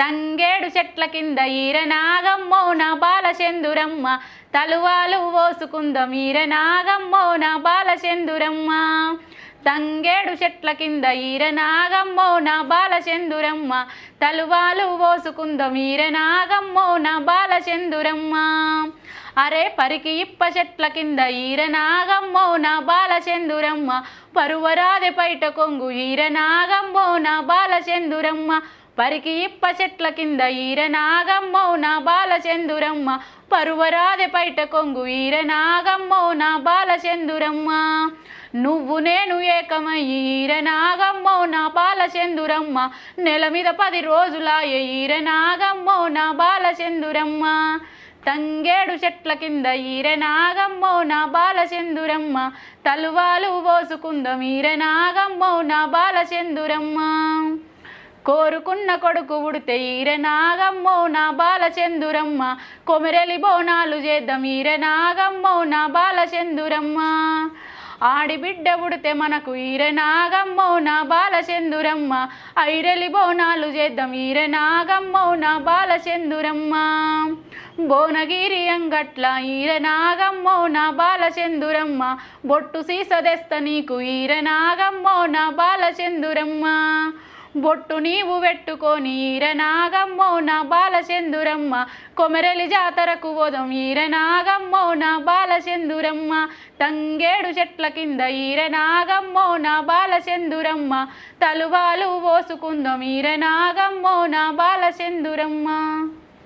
తంగేడు చెట్ల కింద ఈరనాగమ్మో నా బాలచందురమ్మ. తలువాలు పోసుకుందాం ఈరనాగమ్మో నా బాలచందురమ్మ. తంగేడు చెట్ల కింద ఈరనాగమ్మో నా బాలచందురమ్మ. తలువాలు పోసుకుందాం ఈరనాగమ్మో నా బాలచందురమ్మ. అరే పరికి ఇప్ప చెట్ల కింద ఈరనాగమ్మో నా బాలచందురమ్మ. పరువరాది పైట కొంగు ఈరనాగమ్మో నా బాలచందురమ్మ. పరికి ఇప్ప చెట్ల కింద ఈర నాగమ్మో నా బాలచందురమ్మ. పరువరాది పైట కొంగు ఈర నాగమ్మో నా బాలచందురమ్మ. నువ్వు నేను ఏకమయ్యి ఈర నాగమ్మో నా బాలచందురమ్మ. నెల మీద పది రోజులాయ ఈర నాగమ్మో నా బాలచందురమ్మ. తంగేడు చెట్ల కింద ఈర నాగమ్మో నా బాలచందురమ్మ. తలువాలు పోసుకుందాం ఈర నాగమ్మో నా బాలచందురమ్మ. కోరుకున్న కొడుకు ఉడితే ఈరనాగమ్మో నా బాలచందురమ్మ. కొమెరెలి బోనాలు చేద్దాం ఈర నాగమ్మో నా బాలచందురమ్మ. ఆడిబిడ్డ ఉడితే మనకు ఈర నాగమ్మో నా బాలచందురమ్మ. ఐరెలి బోనాలు చేద్దాం ఈర నాగమ్మో నా బాలచందురమ్మ. భువనగిరి అంగట్ల ఈరనాగమ్మో నా బాలచందురమ్మ. బొట్టు సీసదెస్త నీకు ఈర నాగమ్మో నా బాలచందురమ్మ. బొట్టు నీవు పెట్టుకొని ఈర నా బాలచందురమ్మ. కొమెరలి జాతరకు పోదాం ఈర నా బాలచందురమ్మ. తంగేడు చెట్ల కింద ఈర నా బాలచందురమ్మ. తలువాలు పోసుకుందాం ఈర నా బాలచందురమ్మ.